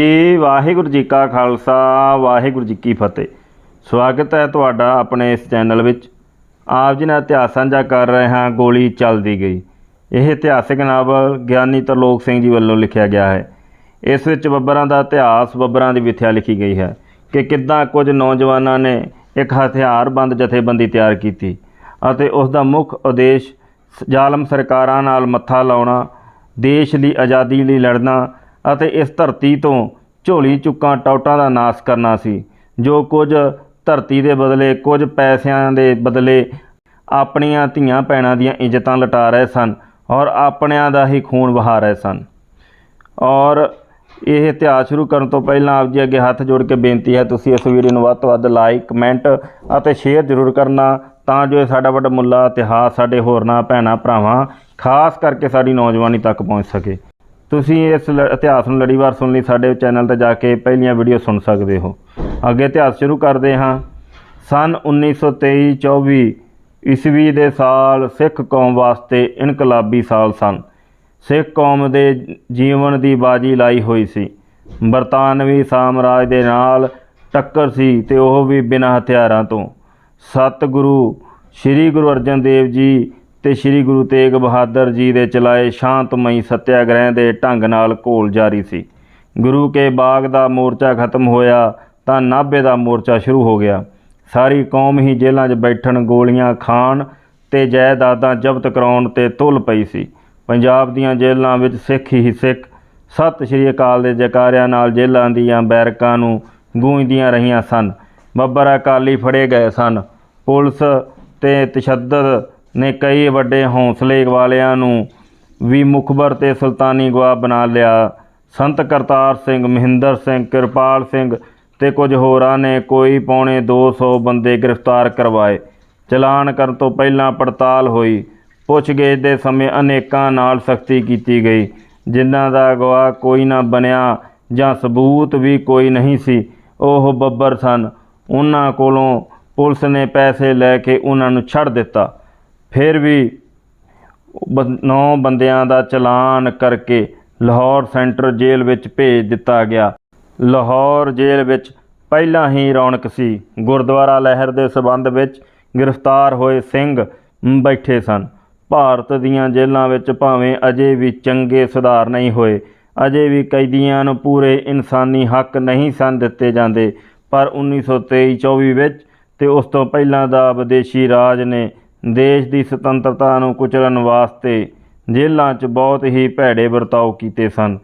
ਜੀ ਵਾਹਿਗੁਰੂ ਜੀ ਕਾ ਖਾਲਸਾ, ਵਾਹਿਗੁਰੂ ਜੀ ਕੀ ਫਤਿਹ। ਸਵਾਗਤ ਹੈ ਤੁਹਾਡਾ ਆਪਣੇ ਇਸ ਚੈਨਲ ਵਿੱਚ। ਆਪ ਜੀ ਨਾਲ ਇਤਿਹਾਸ ਸਾਂਝਾ ਕਰ ਰਹੇ ਹਾਂ, ਗੋਲੀ ਚੱਲਦੀ ਗਈ। ਇਹ ਇਤਿਹਾਸਿਕ ਨਾਵਲ ਗਿਆਨੀ ਤਰਲੋਕ ਸਿੰਘ ਜੀ ਵੱਲੋਂ ਲਿਖਿਆ ਗਿਆ ਹੈ। ਇਸ ਵਿੱਚ ਬੱਬਰਾਂ ਦਾ ਇਤਿਹਾਸ, ਬੱਬਰਾਂ ਦੀ ਵਿਥਿਆ ਲਿਖੀ ਗਈ ਹੈ ਕਿ ਕਿੱਦਾਂ ਕੁਝ ਨੌਜਵਾਨਾਂ ਨੇ ਇੱਕ ਹਥਿਆਰਬੰਦ ਜਥੇਬੰਦੀ ਤਿਆਰ ਕੀਤੀ ਅਤੇ ਉਸ ਦਾ ਮੁੱਖ ਉਦੇਸ਼ ਜ਼ਾਲਮ ਸਰਕਾਰਾਂ ਨਾਲ ਮੱਥਾ ਲਾਉਣਾ, ਦੇਸ਼ ਦੀ ਆਜ਼ਾਦੀ ਲਈ ਲੜਨਾ ਅਤੇ ਇਸ ਧਰਤੀ ਤੋਂ ਝੋਲੀ ਚੁੱਕਾਂ ਟੌਟਾਂ ਦਾ ਨਾਸ਼ ਕਰਨਾ ਸੀ, ਜੋ ਕੁਝ ਧਰਤੀ ਦੇ ਬਦਲੇ, ਕੁਝ ਪੈਸਿਆਂ ਦੇ ਬਦਲੇ ਆਪਣੀਆਂ ਧੀਆਂ ਭੈਣਾਂ ਦੀਆਂ ਇੱਜ਼ਤਾਂ ਲਟਾ ਰਹੇ ਸਨ ਔਰ ਆਪਣਿਆਂ ਦਾ ਹੀ ਖੂਨ ਵਹਾ ਰਹੇ ਸਨ। ਔਰ ਇਹ ਇਤਿਹਾਸ ਸ਼ੁਰੂ ਕਰਨ ਤੋਂ ਪਹਿਲਾਂ ਆਪ ਜੀ ਅੱਗੇ ਹੱਥ ਜੋੜ ਕੇ ਬੇਨਤੀ ਹੈ, ਤੁਸੀਂ ਇਸ ਵੀਡੀਓ ਨੂੰ ਵੱਧ ਤੋਂ ਵੱਧ ਲਾਈਕ, ਕਮੈਂਟ ਅਤੇ ਸ਼ੇਅਰ ਜ਼ਰੂਰ ਕਰਨਾ ਤਾਂ ਜੋ ਇਹ ਸਾਡਾ ਵੱਡਾ ਮੁੱਲਾ ਇਤਿਹਾਸ, ਸਾਡੇ ਹੋਰਨਾਂ ਭੈਣਾਂ ਭਰਾਵਾਂ ਖਾਸ ਕਰਕੇ ਸਾਡੀ ਨੌਜਵਾਨੀ ਤੱਕ ਪਹੁੰਚ ਸਕੇ। ਤੁਸੀਂ ਇਸ ਲ- ਇਤਿਹਾਸ ਨੂੰ ਲੜੀਵਾਰ ਸੁਣ ਲਈ ਸਾਡੇ ਚੈਨਲ ਤੇ ਜਾ ਕੇ ਪਹਿਲੀਆਂ ਵੀਡੀਓ ਸੁਣ ਸਕਦੇ ਹੋ। ਅੱਗੇ ਇਤਿਹਾਸ ਸ਼ੁਰੂ ਕਰਦੇ ਹਾਂ। ਸਨ 1923-24 ਈਸਵੀ ਦੇ ਸਾਲ ਸਿੱਖ ਕੌਮ ਵਾਸਤੇ ਇਨਕਲਾਬੀ ਸਾਲ ਸਨ। ਸਿੱਖ ਕੌਮ ਦੇ ਜੀਵਨ ਦੀ ਬਾਜੀ ਲਾਈ ਹੋਈ ਸੀ। ਬਰਤਾਨਵੀ ਸਾਮਰਾਜ ਦੇ ਨਾਲ ਟੱਕਰ ਸੀ ਤੇ ਉਹ ਵੀ ਬਿਨਾਂ ਹਥਿਆਰਾਂ ਤੋਂ। ਸਤਿਗੁਰੂ, ਸ੍ਰੀ ਗੁਰੂ ਅਰਜਨ ਦੇਵ ਜੀ ਤੇ ਸ੍ਰੀ ਗੁਰੂ ਤੇਗ ਬਹਾਦਰ ਜੀ ਦੇ ਚਲਾਏ ਸ਼ਾਂਤਮਈ ਸਤਿਆਗ੍ਰਹਿ ਦੇ ਢੰਗ ਨਾਲ ਘੋਲ ਜਾਰੀ ਸੀ। ਗੁਰੂ ਕੇ ਬਾਗ ਦਾ ਮੋਰਚਾ ਖਤਮ ਹੋਇਆ ਤਾਂ ਨਾਭੇ ਦਾ ਮੋਰਚਾ ਸ਼ੁਰੂ ਹੋ ਗਿਆ। ਸਾਰੀ ਕੌਮ ਹੀ ਜੇਲ੍ਹਾਂ 'ਚ ਬੈਠਣ, ਗੋਲੀਆਂ ਖਾਣ ਤੇ ਜਾਇਦਾਦਾਂ ਜ਼ਬਤ ਕਰਾਉਣ ਤੇ ਤੁਲ ਪਈ ਸੀ। ਪੰਜਾਬ ਦੀਆਂ ਜੇਲ੍ਹਾਂ ਵਿੱਚ ਸਿੱਖ ਹੀ ਸਿੱਖ, ਸਤਿ ਸ਼੍ਰੀ ਅਕਾਲ ਦੇ ਜਕਾਰਿਆਂ ਨਾਲ ਜੇਲ੍ਹਾਂ ਦੀਆਂ ਬੈਰਕਾਂ ਨੂੰ ਗੂੰਜਦੀਆਂ ਰਹੀਆਂ ਸਨ। ਬੱਬਰ ਅਕਾਲੀ ਫੜੇ ਗਏ ਸਨ। ਪੁਲਿਸ ਤੇ ਤਸ਼ੱਦਦ ਨੇ ਕਈ ਵੱਡੇ ਹੌਸਲੇ ਵਾਲਿਆਂ ਨੂੰ ਵੀ ਮੁਖਬਰ ਤੇ ਸੁਲਤਾਨੀ ਗਵਾ ਬਣਾ ਲਿਆ। ਸੰਤ ਕਰਤਾਰ ਸਿੰਘ, ਮਹਿੰਦਰ ਸਿੰਘ, ਕਿਰਪਾਲ ਸਿੰਘ ਤੇ ਕੁਝ ਹੋਰਾਂ ਨੇ ਕੋਈ ਪੌਣੇ 200 ਬੰਦੇ ਗ੍ਰਿਫਤਾਰ ਕਰਵਾਏ। ਚਲਾਨ ਕਰਨ ਤੋਂ ਪਹਿਲਾਂ ਪੜਤਾਲ ਹੋਈ। ਪੁੱਛਗਿੱਛ ਦੇ ਸਮੇਂ ਅਨੇਕਾਂ ਨਾਲ ਸਖਤੀ ਕੀਤੀ ਗਈ, ਜਿਨ੍ਹਾਂ ਦਾ ਗਵਾਹ ਕੋਈ ਨਾ ਬਣਿਆ ਜਾਂ ਸਬੂਤ ਵੀ ਕੋਈ ਨਹੀਂ ਸੀ। ਉਹ ਬੱਬਰ ਸਨ। ਉਹਨਾਂ ਕੋਲੋਂ ਪੁਲਿਸ ਨੇ ਪੈਸੇ ਲੈ ਕੇ ਉਹਨਾਂ ਨੂੰ ਛੱਡ ਦਿੱਤਾ। ਫਿਰ ਵੀ ਨੌ ਬੰਦਿਆਂ ਦਾ ਚਲਾਨ ਕਰਕੇ ਲਾਹੌਰ ਸੈਂਟਰ ਜੇਲ੍ਹ ਵਿੱਚ ਭੇਜ ਦਿੱਤਾ ਗਿਆ। ਲਾਹੌਰ ਜੇਲ੍ਹ ਵਿੱਚ ਪਹਿਲਾਂ ਹੀ ਰੌਣਕ ਸੀ। ਗੁਰਦੁਆਰਾ ਲਹਿਰ ਦੇ ਸਬੰਧ ਵਿੱਚ ਗ੍ਰਿਫਤਾਰ ਹੋਏ ਸਿੰਘ ਬੈਠੇ ਸਨ। ਭਾਰਤ ਦੀਆਂ ਜੇਲ੍ਹਾਂ ਵਿੱਚ ਭਾਵੇਂ ਅਜੇ ਵੀ ਚੰਗੇ ਸੁਧਾਰ ਨਹੀਂ ਹੋਏ, ਅਜੇ ਵੀ ਕੈਦੀਆਂ ਨੂੰ ਪੂਰੇ ਇਨਸਾਨੀ ਹੱਕ ਨਹੀਂ ਸਨ ਦਿੱਤੇ ਜਾਂਦੇ, ਪਰ 1923-24 ਵਿੱਚ ਤੇ ਉਸ ਤੋਂ ਪਹਿਲਾਂ ਦਾ ਵਿਦੇਸ਼ੀ ਰਾਜ ਨੇ ਦੇਸ਼ ਦੀ ਸੁਤੰਤਰਤਾ ਨੂੰ ਕੁਚਲਣ ਵਾਸਤੇ ਜੇਲ੍ਹਾਂ 'ਚ ਬਹੁਤ ਹੀ ਭੈੜੇ ਵਰਤਾਓ ਕੀਤੇ ਸਨ।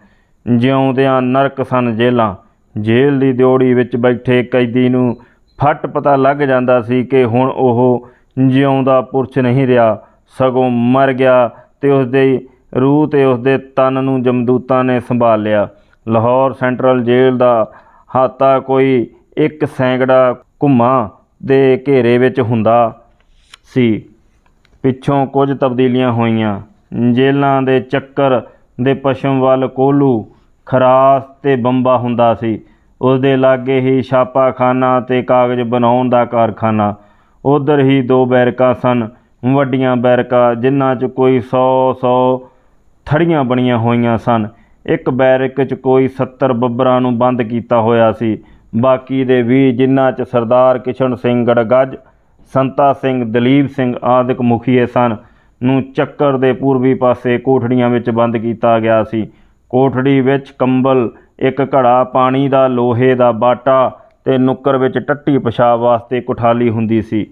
ਜਿਉਂਦਿਆਂ ਨਰਕ ਸਨ ਜੇਲ੍ਹਾਂ। ਜੇਲ੍ਹ ਦੀ ਦਿਉੜੀ ਵਿੱਚ ਬੈਠੇ ਕੈਦੀ ਨੂੰ ਫੱਟ ਪਤਾ ਲੱਗ ਜਾਂਦਾ ਸੀ ਕਿ ਹੁਣ ਉਹ ਜਿਉਂਦਾ ਪੁਰਸ਼ ਨਹੀਂ ਰਿਹਾ। ਸਗੋਂ ਮਰ ਗਿਆ ਤੇ ਉਸ ਦੇ ਰੂਹ ਤੇ ਉਸ ਦੇ ਤਨ ਨੂੰ ਜਮਦੂਤਾਂ ਨੇ ਸੰਭਾਲ ਲਿਆ। ਲਾਹੌਰ ਸੈਂਟਰਲ ਜੇਲ੍ਹ ਦਾ ਹਾਤਾ ਕੋਈ ਇੱਕ ਸੈਂਕੜਾ ਘੁੰਮਾ ਦੇ ਘੇਰੇ ਵਿੱਚ ਹੁੰਦਾ। ਸੀ। ਪਿੱਛੋਂ ਕੁਝ ਤਬਦੀਲੀਆਂ ਹੋਈਆਂ। ਜੇਲ੍ਹਾਂ ਦੇ ਚੱਕਰ ਦੇ ਪੱਛਮ ਵੱਲ ਕੋਲੂ ਖਰਾਸ ਤੇ ਬੰਬਾ ਹੁੰਦਾ ਸੀ। ਉਸ ਦੇ ਲਾਗੇ ਹੀ ਛਾਪਾਖਾਨਾ ਤੇ ਕਾਗਜ਼ ਬਣਾਉਣ ਦਾ ਕਾਰਖਾਨਾ। ਉਧਰ ਹੀ ਦੋ ਬੈਰਕਾਂ ਸਨ, ਵੱਡੀਆਂ ਬੈਰਕਾਂ, ਜਿਨ੍ਹਾਂ 'ਚ ਕੋਈ 100 100 ਥੜੀਆਂ ਬਣੀਆਂ ਹੋਈਆਂ ਸਨ। ਇੱਕ ਬੈਰਕ 'ਚ ਕੋਈ 70 ਬੱਬਰਾਂ ਨੂੰ ਬੰਦ ਕੀਤਾ ਹੋਇਆ ਸੀ। ਬਾਕੀ ਦੇ 20 ਜਿਨ੍ਹਾਂ 'ਚ ਸਰਦਾਰ ਕਿਸ਼ਨ ਸਿੰਘ ਗੜਗੱਜ ਸੰਤਾ ਸਿੰਘ, ਦਲੀਪ ਸਿੰਘ ਆਦਿਕ ਮੁਖੀਏ ਸਨ। ਨੂੰ ਚੱਕਰ ਦੇ ਪੂਰਬੀ ਪਾਸੇ ਕੋਠੜੀਆਂ ਵਿੱਚ ਬੰਦ ਕੀਤਾ ਗਿਆ ਸੀ। ਕੋਠੜੀ ਵਿੱਚ ਕੰਬਲ, ਇੱਕ ਘੜਾ, ਪਾਣੀ ਦਾ ਲੋਹੇ ਦਾ ਬਾਟਾ ਤੇ ਨੁੱਕਰ ਵਿੱਚ ਟੱਟੀ ਪਿਸ਼ਾਬ ਵਾਸਤੇ ਕੁਠਾਲੀ ਹੁੰਦੀ ਸੀ।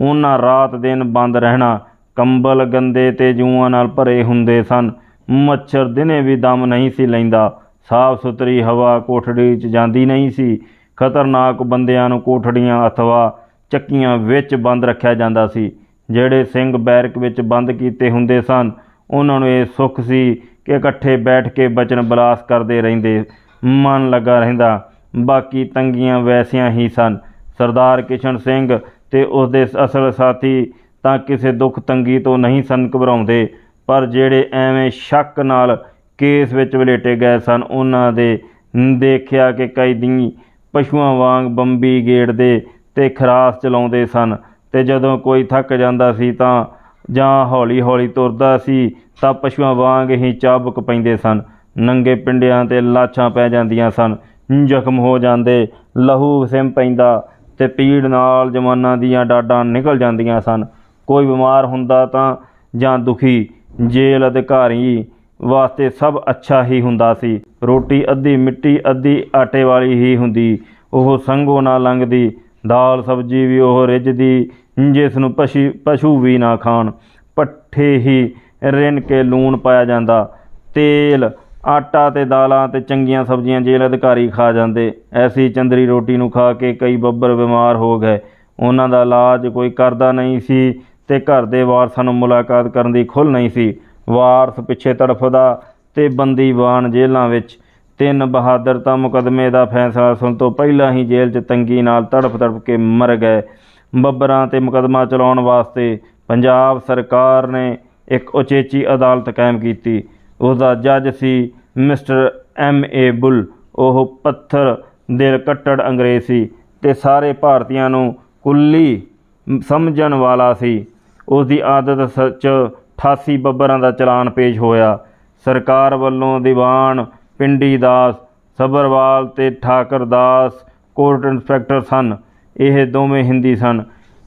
ਉਹਨਾਂ ਰਾਤ ਦਿਨ ਬੰਦ ਰਹਿਣਾ, ਕੰਬਲ ਗੰਦੇ ਤੇ ਜੂਆਂ ਨਾਲ ਭਰੇ ਹੁੰਦੇ ਸਨ। ਮੱਛਰ ਦਿਨੇ ਵੀ ਦਮ ਨਹੀਂ ਸੀ ਲੈਂਦਾ। ਸਾਫ਼ ਸੁਥਰੀ ਹਵਾ ਕੋਠੜੀ 'ਚ ਜਾਂਦੀ ਨਹੀਂ ਸੀ। ਖਤਰਨਾਕ ਬੰਦਿਆਂ ਨੂੰ ਕੋਠੜੀਆਂ, ਅਥਵਾ ਚੱਕੀਆਂ ਵਿੱਚ ਬੰਦ ਰੱਖਿਆ ਜਾਂਦਾ ਸੀ। ਜਿਹੜੇ ਸਿੰਘ ਬੈਰਕ ਵਿੱਚ ਬੰਦ ਕੀਤੇ ਹੁੰਦੇ ਸਨ, ਉਹਨਾਂ ਨੂੰ ਇਹ ਸੁੱਖ ਸੀ ਕਿ ਇਕੱਠੇ ਬੈਠ ਕੇ ਬਚਨ ਬਲਾਸ ਕਰਦੇ ਰਹਿੰਦੇ। ਮਨ ਲੱਗਾ ਰਹਿੰਦਾ। ਬਾਕੀ ਤੰਗੀਆਂ ਵੈਸੀਆਂ ਹੀ ਸਨ। ਸਰਦਾਰ ਕਿਸ਼ਨ ਸਿੰਘ ਤੇ ਉਸ ਦੇ ਅਸਲ ਸਾਥੀ ਤਾਂ ਕਿਸੇ ਦੁੱਖ ਤੰਗੀ ਤੋਂ ਨਹੀਂ ਸਨ ਘਬਰਾਉਂਦੇ, ਪਰ ਜਿਹੜੇ ਐਵੇਂ ਸ਼ੱਕ ਨਾਲ ਕੇਸ ਵਿੱਚ ਵਲੇਟੇ ਗਏ ਸਨ, ਉਹਨਾਂ ਦੇ ਦੇਖਿਆ ਕਿ ਕੈਦੀ ਪਸ਼ੂਆਂ ਵਾਂਗ ਬੰਬੀ ਗੇਟ ਦੇ ਤੇ ਖਰਾਸ ਚਲਾਉਂਦੇ ਸਨ ਤੇ ਜਦੋਂ ਕੋਈ ਥੱਕ ਜਾਂਦਾ ਸੀ ਤਾਂ ਜਾਂ ਹੌਲੀ ਹੌਲੀ ਤੁਰਦਾ ਸੀ ਤਾਂ ਪਸ਼ੂਆਂ ਵਾਂਗ ਹੀ ਚਾਬੁਕ ਪੈਂਦੇ ਸਨ। ਨੰਗੇ ਪਿੰਡਿਆਂ ਤੇ ਲਾਛਾਂ ਪੈ ਜਾਂਦੀਆਂ ਸਨ। ਜ਼ਖਮ ਹੋ ਜਾਂਦੇ, ਲਹੂ ਸਿਮ ਪੈਂਦਾ ਤੇ ਪੀੜ ਨਾਲ ਜਵਾਨਾਂ ਦੀਆਂ ਡਾਡਾਂ ਨਿਕਲ ਜਾਂਦੀਆਂ ਸਨ। ਕੋਈ ਬਿਮਾਰ ਹੁੰਦਾ ਤਾਂ ਜਾਂ ਦੁਖੀ, ਜੇਲ੍ਹ ਅਧਿਕਾਰੀ ਵਾਸਤੇ ਸਭ ਅੱਛਾ ਹੀ ਹੁੰਦਾ ਸੀ। ਰੋਟੀ ਅੱਧੀ ਮਿੱਟੀ, ਅੱਧੀ ਆਟੇ ਵਾਲੀ ਹੀ ਹੁੰਦੀ। ਉਹ ਸੰਘੋ ਨਾ ਲੰਘਦੀ। ਦਾਲ ਸਬਜ਼ੀ ਵੀ ਉਹ ਰਿੱਝਦੀ, ਜਿਸ ਨੂੰ ਪਸ਼ੀ ਪਸ਼ੂ ਵੀ ਨਾ ਖਾਣ। ਪੱਠੇ ਹੀ ਰਿੰਨ ਕੇ ਲੂਣ ਪਾਇਆ ਜਾਂਦਾ। ਤੇਲ, ਆਟਾ ਤੇ ਦਾਲਾਂ ਤੇ ਚੰਗੀਆਂ ਸਬਜ਼ੀਆਂ ਜੇਲ੍ਹ ਅਧਿਕਾਰੀ ਖਾ ਜਾਂਦੇ। ਐਸੀ ਚੰਦਰੀ ਰੋਟੀ ਨੂੰ ਖਾ ਕੇ ਕਈ ਬੱਬਰ ਬਿਮਾਰ ਹੋ ਗਏ। ਉਹਨਾਂ ਦਾ ਇਲਾਜ ਕੋਈ ਕਰਦਾ ਨਹੀਂ ਸੀ ਤੇ ਘਰ ਦੇ ਵਾਰਸਾਂ ਨੂੰ ਮੁਲਾਕਾਤ ਕਰਨ ਦੀ ਖੁੱਲ੍ਹ ਨਹੀਂ ਸੀ। ਵਾਰਸ ਪਿੱਛੇ ਤੜਫਦਾ ਤੇ ਬੰਦੀਵਾਨ ਜੇਲ੍ਹਾਂ ਵਿੱਚ ਤਿੰਨ ਬਹਾਦਰਤਾ ਮੁਕੱਦਮੇ ਦਾ ਫੈਸਲਾ ਸੁਣ ਤੋਂ ਪਹਿਲਾਂ ਹੀ ਜੇਲ੍ਹ 'ਚ ਤੰਗੀ ਨਾਲ ਤੜਫ ਤੜਫ ਕੇ ਮਰ ਗਏ। ਬੱਬਰਾਂ ਤੇ ਮੁਕੱਦਮਾ ਚਲਾਉਣ ਵਾਸਤੇ ਪੰਜਾਬ ਸਰਕਾਰ ਨੇ ਇੱਕ ਉਚੇਚੀ ਅਦਾਲਤ ਕਾਇਮ ਕੀਤੀ। ਉਹਦਾ ਜੱਜ ਸੀ ਮਿਸਟਰ ਐਮ ਏ ਬੁੱਲ। ਉਹ ਪੱਥਰ ਦਿਲ ਕੱਟੜ ਅੰਗਰੇਜ਼ ਸੀ ਤੇ ਸਾਰੇ ਭਾਰਤੀਆਂ ਨੂੰ ਕੁੱਲੀ ਸਮਝਣ ਵਾਲਾ ਸੀ। ਉਸ ਦੀ ਆਦਤ ਸੱਚ 88 ਬੱਬਰਾਂ ਦਾ ਚਲਾਨ ਪੇਸ਼ ਹੋਇਆ। ਸਰਕਾਰ ਵੱਲੋਂ ਦੀਵਾਨ ਪਿੰਡੀ ਦਾਸ, ਸਬਰਵਾਲ ਤੇ ਠਾਕਰ ਦਾਸ ਕੋਰਟ ਇੰਸਪੈਕਟਰ ਸਨ। ਇਹ ਦੋਵੇਂ ਹਿੰਦੀ ਸਨ।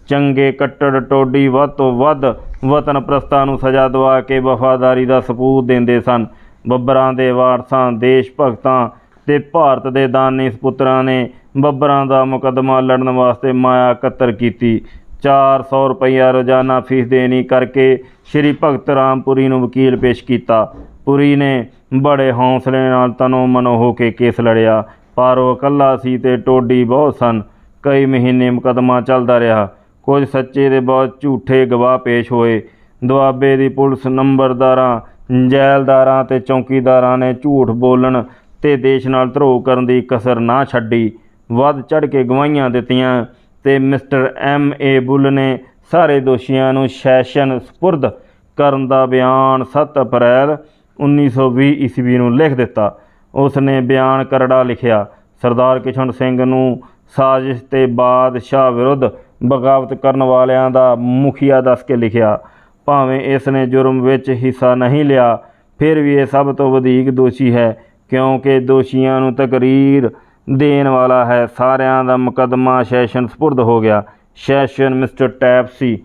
ਚੰਗੇ ਕੱਟੜ ਟੋਡੀ ਵੱਧ ਤੋਂ ਵੱਧ ਵਤਨ ਪ੍ਰਸਤਾਂ ਨੂੰ ਸਜ਼ਾ ਦਵਾ ਕੇ ਵਫਾਦਾਰੀ ਦਾ ਸਬੂਤ ਦਿੰਦੇ ਸਨ। ਬੱਬਰਾਂ ਦੇ ਵਾਰਸਾਂ, ਦੇਸ਼ ਭਗਤਾਂ ਤੇ ਭਾਰਤ ਦੇ ਦਾਨੀ ਸਪੁੱਤਰਾਂ ਨੇ ਬੱਬਰਾਂ ਦਾ ਮੁਕੱਦਮਾ ਲੜਨ ਵਾਸਤੇ ਮਾਇਆ ਇਕੱਤਰ ਕੀਤੀ। 400 ਰੁਪਈਆ ਰੋਜ਼ਾਨਾ ਫੀਸ ਦੇਣੀ ਕਰਕੇ ਸ਼੍ਰੀ ਭਗਤ ਰਾਮਪੁਰੀ ਨੂੰ ਵਕੀਲ ਪੇਸ਼ ਕੀਤਾ। ਪੁਰੀ ਨੇ ਬੜੇ ਹੌਸਲੇ ਨਾਲ ਤਨੋ ਮਨੋ ਹੋ ਕੇ ਕੇਸ ਲੜਿਆ। ਪਰ ਉਹ ਇਕੱਲਾ ਸੀ ਤੇ ਟੋਡੀ ਬਹੁਤ ਸਨ। ਕਈ ਮਹੀਨੇ ਮੁਕੱਦਮਾ ਚੱਲਦਾ ਰਿਹਾ। ਕੁਝ ਸੱਚੇ ਦੇ ਬਹੁਤ ਝੂਠੇ ਗਵਾਹ ਪੇਸ਼ ਹੋਏ। ਦੁਆਬੇ ਦੀ ਪੁਲਿਸ ਨੰਬਰਦਾਰਾਂ, ਜੈਲਦਾਰਾਂ ਤੇ ਚੌਕੀਦਾਰਾਂ ਨੇ ਝੂਠ ਬੋਲਣ ਤੇ ਦੇਸ਼ ਨਾਲ ਧਰੋਹ ਕਰਨ ਦੀ ਕਸਰ ਨਾ ਛੱਡੀ। ਵੱਧ ਚੜ ਕੇ ਗਵਾਹੀਆਂ ਦਿੱਤੀਆਂ ਤੇ ਮਿਸਟਰ ਐਮ ਏ ਬੁੱਲ ਨੇ ਸਾਰੇ ਦੋਸ਼ੀਆਂ ਨੂੰ ਸੈਸ਼ਨ ਸਪੁਰਦ ਕਰਨ ਦਾ ਬਿਆਨ 7 ਅਪ੍ਰੈਲ 1920 ਈਸਵੀ ਨੂੰ ਲਿਖ ਦਿੱਤਾ। ਉਸ ਨੇ ਬਿਆਨ ਕਰੜਾ ਲਿਖਿਆ, ਸਰਦਾਰ ਕਿਸ਼ਨ ਸਿੰਘ ਨੂੰ ਸਾਜ਼ਿਸ਼ ਤੇ ਬਾਦਸ਼ਾਹ ਵਿਰੁੱਧ ਬਗਾਵਤ ਕਰਨ ਵਾਲਿਆਂ ਦਾ ਮੁਖੀਆ ਦੱਸ ਕੇ ਲਿਖਿਆ, ਭਾਵੇਂ ਇਸ ਨੇ ਜੁਰਮ ਵਿੱਚ ਹਿੱਸਾ ਨਹੀਂ ਲਿਆ, ਫਿਰ ਵੀ ਇਹ ਸਭ ਤੋਂ ਵਧੇਕ ਦੋਸ਼ੀ ਹੈ, ਕਿਉਂਕਿ ਦੋਸ਼ੀਆਂ ਨੂੰ ਤਕਰੀਰ ਦੇਣ ਵਾਲਾ ਹੈ। ਸਾਰਿਆਂ ਦਾ ਮੁਕੱਦਮਾ ਸੈਸ਼ਨ ਸਪੁਰਦ ਹੋ ਗਿਆ। ਸੈਸ਼ਨ ਮਿਸਟਰ ਟੈਪ ਸੀ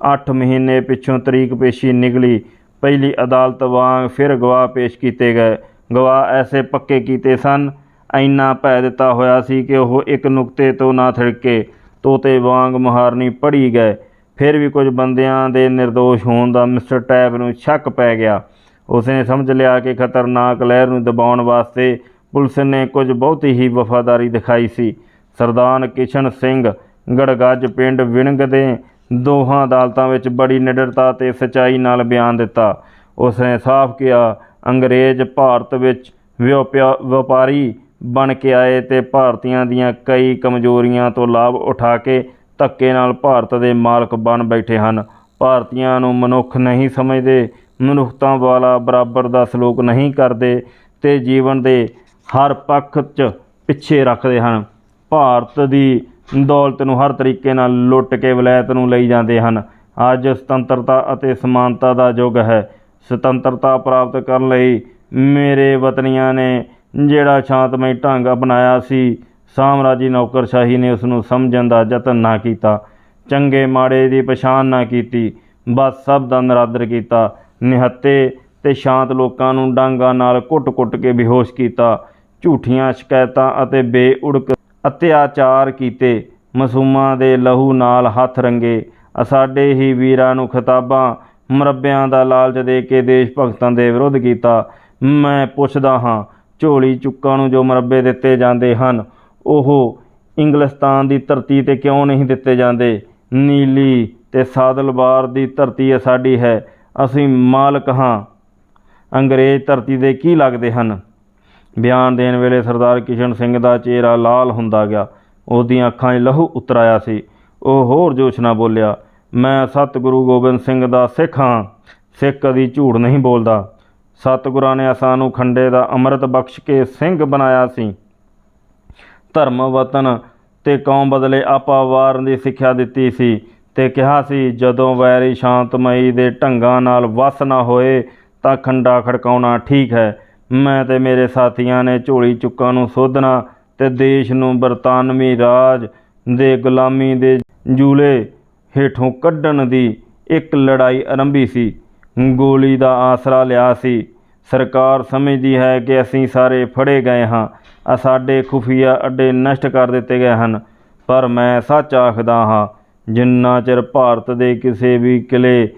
8 ਮਹੀਨੇ ਪਿੱਛੋਂ ਤਰੀਕ ਪੇਸ਼ੀ ਨਿਕਲੀ। ਪਹਿਲੀ ਅਦਾਲਤ ਵਾਂਗ ਫਿਰ ਗਵਾਹ ਪੇਸ਼ ਕੀਤੇ ਗਏ। ਗਵਾਹ ਐਸੇ ਪੱਕੇ ਕੀਤੇ ਸਨ ਇੰਨਾ ਭੈ ਦਿੱਤਾ ਹੋਇਆ ਸੀ ਕਿ ਉਹ ਇੱਕ ਨੁਕਤੇ ਤੋਂ ਨਾ ਥਿੜਕੇ, ਤੋਤੇ ਵਾਂਗ ਮੁਹਾਰਨੀ ਪੜੀ ਗਏ। ਫਿਰ ਵੀ ਕੁਝ ਬੰਦਿਆਂ ਦੇ ਨਿਰਦੋਸ਼ ਹੋਣ ਦਾ ਮਿਸਟਰ ਟੈਪ ਨੂੰ ਸ਼ੱਕ ਪੈ ਗਿਆ। ਉਸਨੇ ਸਮਝ ਲਿਆ ਕਿ ਖਤਰਨਾਕ ਲਹਿਰ ਨੂੰ ਦਬਾਉਣ ਵਾਸਤੇ ਪੁਲਿਸ ਨੇ ਕੁਝ ਬਹੁਤ ਹੀ ਵਫਾਦਾਰੀ ਦਿਖਾਈ ਸੀ। ਸਰਦਾਰ ਕਿਸ਼ਨ ਸਿੰਘ, ਗੜਗੱਜ ਪਿੰਡ ਵਿਣਗ ਦੇ ਦੋਹਾਂ ਅਦਾਲਤਾਂ ਵਿੱਚ ਬੜੀ ਨਿਡਰਤਾ ਤੇ ਸਚਾਈ ਨਾਲ ਬਿਆਨ ਦਿੱਤਾ। ਉਸਨੇ ਸਾਫ਼ ਕਿਹਾ, ਅੰਗਰੇਜ਼ ਭਾਰਤ ਵਿੱਚ ਵਿਓਪਿਆ ਵਪਾਰੀ ਬਣ ਕੇ ਆਏ ਤੇ ਭਾਰਤੀਆਂ ਦੀਆਂ ਕਈ ਕਮਜ਼ੋਰੀਆਂ ਤੋਂ ਲਾਭ ਉਠਾ ਕੇ ਧੱਕੇ ਨਾਲ ਭਾਰਤ ਦੇ ਮਾਲਕ ਬਣ ਬੈਠੇ ਹਨ। ਭਾਰਤੀਆਂ ਨੂੰ ਮਨੁੱਖ ਨਹੀਂ ਸਮਝਦੇ, ਮਨੁੱਖਤਾ ਵਾਲਾ ਬਰਾਬਰ ਦਾ ਸਲੂਕ ਨਹੀਂ ਕਰਦੇ ਤੇ ਜੀਵਨ ਦੇ ਹਰ ਪੱਖ 'ਚ ਪਿੱਛੇ ਰੱਖਦੇ ਹਨ। ਭਾਰਤ ਦੀ ਦੌਲਤ ਨੂੰ ਹਰ ਤਰੀਕੇ ਨਾਲ ਲੁੱਟ ਕੇ ਵਲੈਤ ਨੂੰ ਲਈ ਜਾਂਦੇ ਹਨ। ਅੱਜ ਸੁਤੰਤਰਤਾ ਅਤੇ ਸਮਾਨਤਾ ਦਾ ਯੁੱਗ ਹੈ। ਸੁਤੰਤਰਤਾ ਪ੍ਰਾਪਤ ਕਰਨ ਲਈ ਮੇਰੇ ਵਤਨੀਆਂ ਨੇ ਜਿਹੜਾ ਸ਼ਾਂਤਮਈ ਢੰਗ ਅਪਣਾਇਆ ਸੀ, ਸਾਮਰਾਜੀ ਨੌਕਰਸ਼ਾਹੀ ਨੇ ਉਸ ਨੂੰ ਸਮਝਣ ਦਾ ਯਤਨ ਨਾ ਕੀਤਾ, ਚੰਗੇ ਮਾੜੇ ਦੀ ਪਛਾਣ ਨਾ ਕੀਤੀ, ਬਸ ਸਭ ਦਾ ਨਰਾਦਰ ਕੀਤਾ, ਨਿਹੱਤੇ ਤੇ ਸ਼ਾਂਤ ਲੋਕਾਂ ਨੂੰ ਡਾਂਗਾਂ ਨਾਲ ਕੁੱਟ-ਕੁੱਟ ਕੇ ਬੇਹੋਸ਼ ਕੀਤਾ, ਝੂਠੀਆਂ ਸ਼ਿਕਾਇਤਾਂ ਅਤੇ ਬੇਉੜਕ ਅਤਿਆਚਾਰ ਕੀਤੇ। ਮਾਸੂਮਾਂ ਦੇ ਲਹੂ ਨਾਲ ਹੱਥ ਰੰਗੇ। ਸਾਡੇ ਹੀ ਵੀਰਾਂ ਨੂੰ ਖਿਤਾਬਾਂ, ਮੁਰੱਬਿਆਂ ਦਾ ਲਾਲਚ ਦੇ ਕੇ ਦੇਸ਼ ਭਗਤਾਂ ਦੇ ਵਿਰੁੱਧ ਕੀਤਾ। ਮੈਂ ਪੁੱਛਦਾ ਹਾਂ, ਝੋਲੀ ਚੁੱਕਾਂ ਨੂੰ ਜੋ ਮੁਰੱਬੇ ਦਿੱਤੇ ਜਾਂਦੇ ਹਨ, ਉਹ ਇੰਗਲਿਸਤਾਨ ਦੀ ਧਰਤੀ ਤੇ ਕਿਉਂ ਨਹੀਂ ਦਿੱਤੇ ਜਾਂਦੇ? ਨੀਲੀ ਤੇ ਸਾਦਲਬਾਰ ਦੀ ਧਰਤੀ ਸਾਡੀ ਹੈ। ਅਸੀਂ ਮਾਲਕ ਹਾਂ। ਅੰਗਰੇਜ਼ ਧਰਤੀ ਦੇ ਕੀ ਲੱਗਦੇ ਹਨ? ਬਿਆਨ ਦੇਣ ਵੇਲੇ ਸਰਦਾਰ ਕਿਸ਼ਨ ਸਿੰਘ ਦਾ ਚਿਹਰਾ ਲਾਲ ਹੁੰਦਾ ਗਿਆ। ਉਹਦੀਆਂ ਅੱਖਾਂ 'ਚ ਲਹੂ ਉਤਰ ਆਇਆ ਸੀ। ਉਹ ਹੋਰ ਜੋਸ਼ ਨਾਲ ਬੋਲਿਆ, ਮੈਂ ਸਤਿਗੁਰੂ ਗੋਬਿੰਦ ਸਿੰਘ ਦਾ ਸਿੱਖ ਹਾਂ। ਸਿੱਖ ਕਦੀ ਝੂਠ ਨਹੀਂ ਬੋਲਦਾ। ਸਤਿਗੁਰਾਂ ਨੇ ਸਾਨੂੰ ਖੰਡੇ ਦਾ ਅੰਮ੍ਰਿਤ ਬਖਸ਼ ਕੇ ਸਿੰਘ ਬਣਾਇਆ ਸੀ। ਧਰਮ, ਵਤਨ ਤੇ ਕੌਮ ਬਦਲੇ ਆਪਾ ਵਾਰਨ ਦੀ ਸਿੱਖਿਆ ਦਿੱਤੀ ਸੀ ਤੇ ਕਿਹਾ ਸੀ, ਜਦੋਂ ਵੈਰੀ ਸ਼ਾਂਤਮਈ ਦੇ ਢੰਗਾਂ ਨਾਲ ਵਸ ਨਾ ਹੋਏ ਤਾਂ ਖੰਡਾ ਖੜਕਾਉਣਾ ਠੀਕ ਹੈ। ਮੈਂ ਤੇ ਮੇਰੇ ਸਾਥੀਆਂ ਨੇ ਝੋਲੀ ਚੁੱਕਾਂ ਨੂੰ ਸੋਧਣਾ ਤੇ ਦੇਸ਼ ਨੂੰ ਬਰਤਾਨਵੀ ਰਾਜ ਦੇ ਗੁਲਾਮੀ ਦੇ ਜੂਲੇ ਹੇਠੋਂ ਕੱਢਣ ਦੀ ਇੱਕ ਲੜਾਈ ਆਰੰਭੀ ਸੀ। ਗੋਲੀ ਦਾ ਆਸਰਾ ਲਿਆ ਸੀ। ਸਰਕਾਰ ਸਮਝਦੀ ਹੈ ਕਿ ਅਸੀਂ ਸਾਰੇ ਫੜੇ ਗਏ ਹਾਂ। ਆ ਸਾਡੇ ਖੁਫੀਆ ਅੱਡੇ ਨਸ਼ਟ ਕਰ ਦਿੱਤੇ ਗਏ ਹਨ। ਪਰ ਮੈਂ ਸੱਚ ਆਖਦਾ ਹਾਂ, ਜਿੰਨਾ ਚਿਰ ਭਾਰਤ ਦੇ ਕਿਸੇ ਵੀ ਕਿਲੇ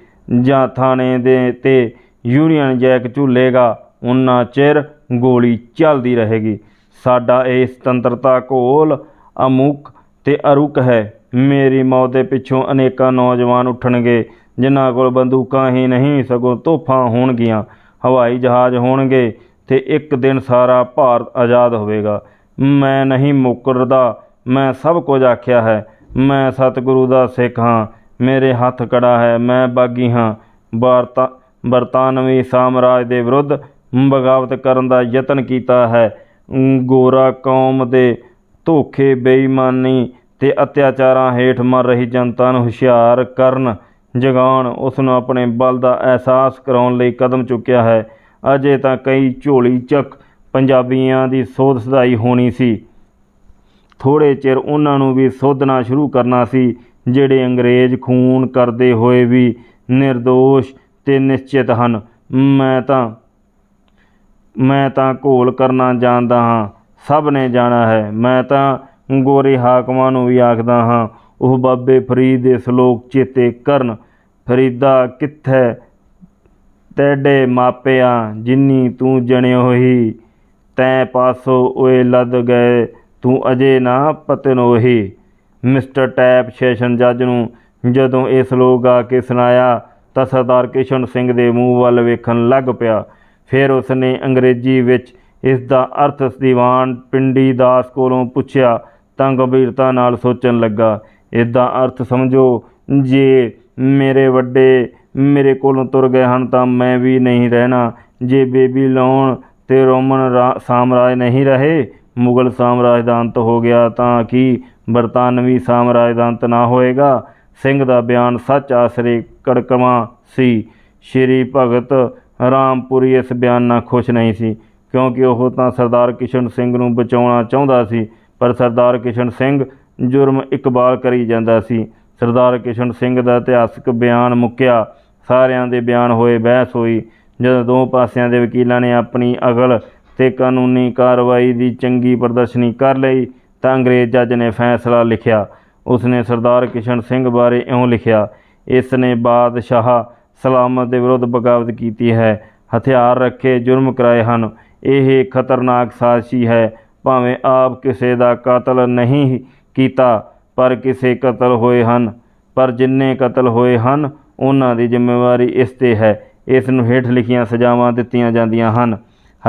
ਜਾਂ ਥਾਣੇ ਦੇ ਤੇ ਯੂਨੀਅਨ ਜੈਕ ਝੂਲੇਗਾ ਉਨਾ ਚਿਰ ਗੋਲੀ ਚੱਲਦੀ ਰਹੇਗੀ। ਸਾਡਾ ਇਹ ਸੁਤੰਤਰਤਾ ਘੋਲ ਅਮੁਕ ਤੇ ਅਰੁਕ ਹੈ। ਮੇਰੀ ਮੌਤ ਦੇ ਪਿੱਛੋਂ ਅਨੇਕਾਂ ਨੌਜਵਾਨ ਉੱਠਣਗੇ, ਜਿਨ੍ਹਾਂ ਕੋਲ ਬੰਦੂਕਾਂ ਹੀ ਨਹੀਂ, ਸਗੋਂ ਤੋਪਾਂ ਹੋਣਗੀਆਂ। ਹਵਾਈ ਜਹਾਜ਼ ਹੋਣਗੇ ਤੇ ਇੱਕ ਦਿਨ ਸਾਰਾ ਭਾਰਤ ਆਜ਼ਾਦ ਹੋਵੇਗਾ। ਮੈਂ ਨਹੀਂ ਮੁਕਰਦਾ। ਮੈਂ ਸਭ ਕੁਝ ਆਖਿਆ ਹੈ। ਮੈਂ ਸਤਿਗੁਰੂ ਦਾ ਸਿੱਖ ਹਾਂ। ਮੇਰੇ ਹੱਥ ਕੜਾ ਹੈ। ਮੈਂ ਬਾਗੀ ਹਾਂ। ਭਾਰਤਾ ਬਰਤਾਨਵੀ ਸਾਮਰਾਜ ਦੇ ਵਿਰੁੱਧ ਬਗਾਵਤ ਕਰਨ ਦਾ ਯਤਨ ਕੀਤਾ ਹੈ। ਗੋਰਾ ਕੌਮ ਦੇ ਧੋਖੇ, ਬੇਈਮਾਨੀ ਤੇ ਅਤਿਆਚਾਰਾਂ ਹੇਠ ਮਰ ਰਹੀ ਜਨਤਾ ਨੂੰ ਹੁਸ਼ਿਆਰ ਕਰਨ ਜਗਾਉਣ ਉਸ ਨੂੰ ਆਪਣੇ ਬਲ ਦਾ ਅਹਿਸਾਸ ਕਰਾਉਣ ਲਈ ਕਦਮ ਚੁੱਕਿਆ ਹੈ। ਅਜੇ ਤਾਂ ਕਈ ਝੋਲੀ ਚੱਕ ਪੰਜਾਬੀਆਂ ਦੀ ਸੋਧ ਸਦਾਈ ਹੋਣੀ ਸੀ। ਥੋੜੇ ਚਿਰ ਉਹਨਾਂ ਨੂੰ ਵੀ ਸੋਧਣਾ ਸ਼ੁਰੂ ਕਰਨਾ ਸੀ, ਜਿਹੜੇ ਅੰਗਰੇਜ਼ ਖੂਨ ਕਰਦੇ ਹੋਏ ਵੀ નિર્ਦੋਸ਼ ਤੇ ਨਿਸ਼ਚਿਤ ਹਨ। ਮੈਂ ਤਾਂ ਮੈਂ ਤਾਂ ਘੋਲ ਕਰਨਾ ਜਾਣਦਾ ਹਾਂ, ਸਭ ਨੇ ਜਾਣਾ ਹੈ। ਮੈਂ ਤਾਂ ਗੋਰੇ ਹਾਕਮਾਂ ਨੂੰ ਵੀ ਆਖਦਾ ਹਾਂ, ਉਹ ਬਾਬੇ ਫਰੀਦ ਦੇ ਸ਼ਲੋਕ ਚੇਤੇ ਕਰਨ। ਫਰੀਦਾ ਕਿੱਥੇ? ਤੇਡੇ ਮਾਪਿਆਂ ਜਿੰਨੀ ਤੂੰ ਜਣਿਓ ਹੋਈ ਤੈਂ ਪਾਸੋ ਓਏ ਲੱਦ ਗਏ, ਤੂੰ ਅਜੇ ਨਾ ਪਤਨ ਹੋਈ ਮਿਸਟਰ ਟੈਪ ਸੈਸ਼ਨ ਜੱਜ ਨੂੰ ਜਦੋਂ ਇਹ ਸ਼ਲੋਕ ਆ ਕੇ ਸੁਣਾਇਆ, ਤਾਂ ਸਰਦਾਰ ਕਿਸ਼ਨ ਸਿੰਘ ਦੇ ਮੂੰਹ ਵੱਲ ਵੇਖਣ ਲੱਗ ਪਿਆ। ਫਿਰ ਉਸਨੇ ਅੰਗਰੇਜ਼ੀ ਵਿੱਚ ਇਸ ਦਾ ਅਰਥ ਦੀਵਾਨ ਪਿੰਡੀ ਦਾਸ ਕੋਲੋਂ ਪੁੱਛਿਆ, ਤਾਂ ਗੰਭੀਰਤਾ ਨਾਲ ਸੋਚਣ ਲੱਗਾ ਇਸ ਦਾ ਅਰਥ ਸਮਝੋ, ਜੇ ਮੇਰੇ ਵੱਡੇ ਮੇਰੇ ਕੋਲੋਂ ਤੁਰ ਗਏ ਹਨ ਤਾਂ ਮੈਂ ਵੀ ਨਹੀਂ ਰਹਿਣਾ, ਜੇ ਬੇਬੀ ਲੋਨ ਤੇ ਰੋਮਨ ਰਾ- ਸਾਮਰਾਜ ਨਹੀਂ ਰਹੇ, ਮੁਗਲ ਸਾਮਰਾਜ ਦਾ ਅੰਤ ਹੋ ਗਿਆ ਤਾਂ ਕੀ ਬਰਤਾਨਵੀ ਸਾਮਰਾਜ ਦਾ ਅੰਤ ਨਾ ਹੋਏਗਾ? ਸਿੰਘ ਦਾ ਬਿਆਨ ਸੱਚ ਆਸਰੇ ਕੜਕਵਾਂ ਸੀ। ਸ਼੍ਰੀ ਭਗਤ ਰਾਮਪੁਰੀ ਇਸ ਬਿਆਨ ਨਾਲ ਖੁਸ਼ ਨਹੀਂ ਸੀ, ਕਿਉਂਕਿ ਉਹ ਤਾਂ ਸਰਦਾਰ ਕਿਸ਼ਨ ਸਿੰਘ ਨੂੰ ਬਚਾਉਣਾ ਚਾਹੁੰਦਾ ਸੀ, ਪਰ ਸਰਦਾਰ ਕਿਸ਼ਨ ਸਿੰਘ ਜੁਰਮ ਇਕਬਾਲ ਕਰੀ ਜਾਂਦਾ ਸੀ। ਸਰਦਾਰ ਕਿਸ਼ਨ ਸਿੰਘ ਦਾ ਇਤਿਹਾਸਕ ਬਿਆਨ ਮੁੱਕਿਆ, ਸਾਰਿਆਂ ਦੇ ਬਿਆਨ ਹੋਏ ਬਹਿਸ ਹੋਈ। ਜਦੋਂ ਦੋ ਪਾਸਿਆਂ ਦੇ ਵਕੀਲਾਂ ਨੇ ਆਪਣੀ ਅਗਲ ਤੇ ਕਾਨੂੰਨੀ ਕਾਰਵਾਈ ਦੀ ਚੰਗੀ ਪ੍ਰਦਰਸ਼ਨੀ ਕਰ ਲਈ, ਤਾਂ ਅੰਗਰੇਜ਼ ਜੱਜ ਨੇ ਫੈਸਲਾ ਲਿਖਿਆ। ਉਸਨੇ ਸਰਦਾਰ ਕਿਸ਼ਨ ਸਿੰਘ ਬਾਰੇ ਇਉਂ ਲਿਖਿਆ, ਇਸ ਨੇ ਬਾਦਸ਼ਾਹ ਸਲਾਮਤ ਦੇ ਵਿਰੁੱਧ ਬਗਾਵਤ ਕੀਤੀ ਹੈ। ਹਥਿਆਰ ਰੱਖੇ, ਜੁਰਮ ਕਰਾਏ ਹਨ। ਇਹ ਖਤਰਨਾਕ ਸਾਜ਼ਿਸ਼ ਹੈ। ਭਾਵੇਂ ਆਪ ਕਿਸੇ ਦਾ ਕਤਲ ਨਹੀਂ ਕੀਤਾ, ਪਰ ਕਿਸੇ ਕਤਲ ਹੋਏ ਹਨ। ਪਰ ਜਿੰਨੇ ਕਤਲ ਹੋਏ ਹਨ, ਉਹਨਾਂ ਦੀ ਜ਼ਿੰਮੇਵਾਰੀ ਇਸ ਤੇ ਹੈ। ਇਸ ਨੂੰ ਹੇਠ ਲਿਖੀਆਂ ਸਜ਼ਾਵਾਂ ਦਿੱਤੀਆਂ ਜਾਂਦੀਆਂ ਹਨ।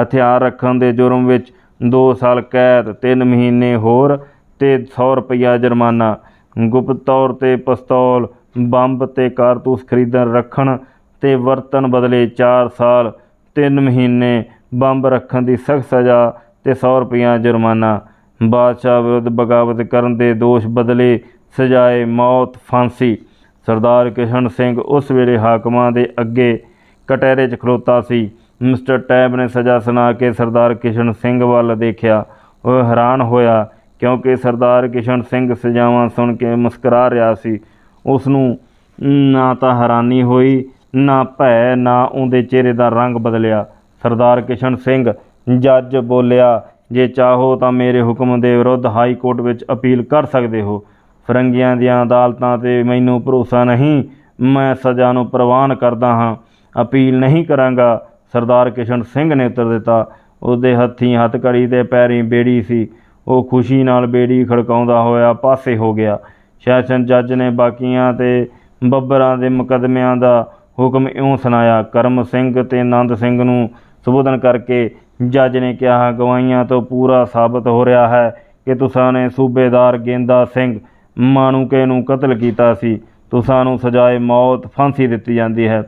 ਹਥਿਆਰ ਰੱਖਣ ਦੇ ਜੁਰਮ ਵਿੱਚ 2 ਸਾਲ ਕੈਦ 3 ਮਹੀਨੇ ਹੋਰ ਤੇ 100 ਰੁਪਇਆ ਜੁਰਮਾਨਾ। ਗੁਪਤ ਤੌਰ ਤੇ ਪਿਸਤੌਲ ਬੰਬ ਤੇ ਕਾਰਤੂਸ ਖਰੀਦਣ ਰੱਖਣ ਤੇ ਵਰਤਣ ਬਦਲੇ 4 ਸਾਲ 3 ਮਹੀਨੇ ਬੰਬ ਰੱਖਣ ਦੀ ਸਖਤ ਸਜ਼ਾ ਤੇ 100 ਰੁਪਇਆ ਜੁਰਮਾਨਾ। ਬਾਦਸ਼ਾਹ ਵਿਰੁੱਧ ਬਗਾਵਤ ਕਰਨ ਦੇ ਦੋਸ਼ ਬਦਲੇ ਸਜ਼ਾਏ ਮੌਤ ਫਾਂਸੀ। ਸਰਦਾਰ ਕਿਸ਼ਨ ਸਿੰਘ ਉਸ ਵੇਲੇ ਹਾਕਮਾਂ ਦੇ ਅੱਗੇ ਕਟਹਿਰੇ 'ਚ ਖਲੋਤਾ ਸੀ। ਮਿਸਟਰ ਟੈਬ ਨੇ ਸਜ਼ਾ ਸੁਣਾ ਕੇ ਸਰਦਾਰ ਕਿਸ਼ਨ ਸਿੰਘ ਵੱਲ ਦੇਖਿਆ। ਉਹ ਹੈਰਾਨ ਹੋਇਆ ਕਿਉਂਕਿ ਸਰਦਾਰ ਕਿਸ਼ਨ ਸਿੰਘ ਸਜ਼ਾਵਾਂ ਸੁਣ ਕੇ ਮੁਸਕਰਾ ਰਿਹਾ ਸੀ। ਉਸ ਨੂੰ ਨਾ ਤਾਂ ਹੈਰਾਨੀ ਹੋਈ, ਨਾ ਭੈ, ਨਾ ਉਹਦੇ ਚਿਹਰੇ ਦਾ ਰੰਗ ਬਦਲਿਆ। ਸਰਦਾਰ ਕਿਸ਼ਨ ਸਿੰਘ ਜੱਜ ਬੋਲਿਆ, ਜੇ ਚਾਹੋ ਤਾਂ ਮੇਰੇ ਹੁਕਮ ਦੇ ਵਿਰੁੱਧ ਹਾਈ ਕੋਰਟ ਵਿੱਚ ਅਪੀਲ ਕਰ ਸਕਦੇ ਹੋ। ਫਰੰਗੀਆਂ ਦੀਆਂ ਅਦਾਲਤਾਂ ਤੇ ਮੈਨੂੰ ਭਰੋਸਾ ਨਹੀਂ, ਮੈਂ ਸਜ਼ਾ ਨੂੰ ਪ੍ਰਵਾਨ ਕਰਦਾ ਹਾਂ। ਅਪੀਲ ਨਹੀਂ ਕਰਾਂਗਾ। ਸਰਦਾਰ ਕਿਸ਼ਨ ਸਿੰਘ ਨੇ ਉੱਤਰ ਦਿੱਤਾ। ਉਹਦੇ ਹੱਥੀਂ ਹੱਥਕੜੀ ਤੇ ਪੈਰੀਂ ਬੇੜੀ ਸੀ। ਉਹ ਖੁਸ਼ੀ ਨਾਲ ਬੇੜੀ ਖੜਕਾਉਂਦਾ ਹੋਇਆ ਪਾਸੇ ਹੋ ਗਿਆ। ਸੈਸ਼ਨ ਜੱਜ ਨੇ ਬਾਕੀਆਂ ਤੇ ਬੱਬਰਾਂ ਦੇ ਮੁਕੱਦਮਿਆਂ ਦਾ ਹੁਕਮ ਇਉਂ ਸੁਣਾਇਆ। ਕਰਮ ਸਿੰਘ ਤੇ ਆਨੰਦ ਸਿੰਘ ਨੂੰ ਸੰਬੋਧਨ ਕਰਕੇ ਜੱਜ ਨੇ ਕਿਹਾ, ਗਵਾਹੀਆਂ ਤੋਂ ਪੂਰਾ ਸਾਬਤ ਹੋ ਰਿਹਾ ਹੈ ਕਿ ਤੁਸਾਂ ਨੇ ਸੂਬੇਦਾਰ ਗੇਂਦਾ ਸਿੰਘ ਮਾਣੂਕੇ ਨੂੰ ਕਤਲ ਕੀਤਾ ਸੀ। ਤੁਸਾਂ ਨੂੰ ਸਜ਼ਾਏ ਮੌਤ ਫਾਂਸੀ ਦਿੱਤੀ ਜਾਂਦੀ ਹੈ।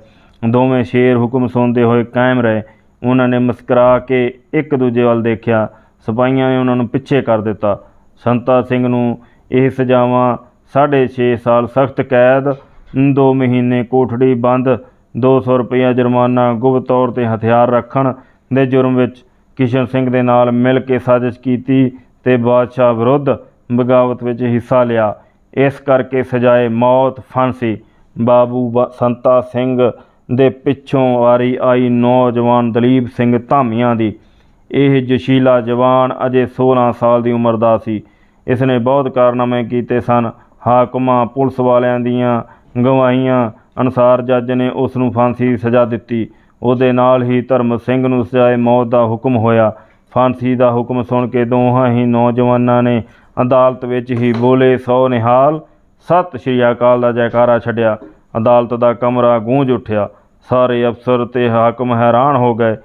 ਦੋਵੇਂ ਸ਼ੇਰ ਹੁਕਮ ਸੁਣਦੇ ਹੋਏ ਕਾਇਮ ਰਹੇ। ਉਹਨਾਂ ਨੇ ਮੁਸਕਰਾ ਕੇ ਇੱਕ ਦੂਜੇ ਵੱਲ ਦੇਖਿਆ। ਸਿਪਾਹੀਆਂ ਨੇ ਉਹਨਾਂ ਨੂੰ ਪਿੱਛੇ ਕਰ ਦਿੱਤਾ। ਸੰਤਾ ਸਿੰਘ ਨੂੰ ਇਹ ਸਜ਼ਾਵਾਂ 6.5 ਸਾਲ ਸਖਤ ਕੈਦ 2 ਮਹੀਨੇ ਕੋਠੜੀ ਬੰਦ 200 ਰੁਪਇਆ ਜੁਰਮਾਨਾ ਗੁਪਤ ਤੌਰ ਤੇ ਹਥਿਆਰ ਰੱਖਣ ਦੇ ਜੁਰਮ ਵਿੱਚ ਕਿਸ਼ਨ ਸਿੰਘ ਦੇ ਨਾਲ ਮਿਲ ਕੇ ਸਾਜ਼ਿਸ਼ ਕੀਤੀ ਤੇ ਬਾਦਸ਼ਾਹ ਵਿਰੁੱਧ ਬਗਾਵਤ ਵਿੱਚ ਹਿੱਸਾ ਲਿਆ। ਇਸ ਕਰਕੇ ਸਜ਼ਾਏ ਮੌਤ ਫਾਂਸੀ। ਬਾਬੂ ਬ- ਸੰਤਾ ਸਿੰਘ ਦੇ ਪਿੱਛੋਂ ਵਾਰੀ ਆਈ ਨੌਜਵਾਨ ਦਲੀਪ ਸਿੰਘ ਧਾਮੀਆਂ ਦੀ। ਇਹ ਜਸ਼ੀਲਾ ਜਵਾਨ ਅਜੇ 16 ਸਾਲ ਦੀ ਉਮਰ ਦਾ ਸੀ। ਇਸ ਨੇ ਬਹੁਤ ਕਾਰਨਾਮੇ ਕੀਤੇ ਸਨ। ਹਾਕਮਾਂ, ਪੁਲਿਸ ਵਾਲਿਆਂ ਦੀਆਂ ਗਵਾਹੀਆਂ ਅਨੁਸਾਰ ਜੱਜ ਨੇ ਉਸ ਨੂੰ ਫਾਂਸੀ ਦੀ ਸਜ਼ਾ ਦਿੱਤੀ। ਉਹਦੇ ਨਾਲ ਹੀ ਧਰਮ ਸਿੰਘ ਨੂੰ ਸਜ਼ਾਏ ਮੌਤ ਦਾ ਹੁਕਮ ਹੋਇਆ। ਫਾਂਸੀ ਦਾ ਹੁਕਮ ਸੁਣ ਕੇ ਦੋਹਾਂ ਹੀ ਨੌਜਵਾਨਾਂ ਨੇ ਅਦਾਲਤ ਵਿੱਚ ਹੀ ਬੋਲੇ, ਸੋ ਨਿਹਾਲ, ਸਤਿ ਸ਼੍ਰੀ ਅਕਾਲ ਦਾ ਜੈਕਾਰਾ ਛੱਡਿਆ। ਅਦਾਲਤ ਦਾ ਕਮਰਾ ਗੂੰਜ ਉੱਠਿਆ। ਸਾਰੇ ਅਫਸਰ ਤੇ ਹਾਕਮ ਹੈਰਾਨ ਹੋ ਗਏ।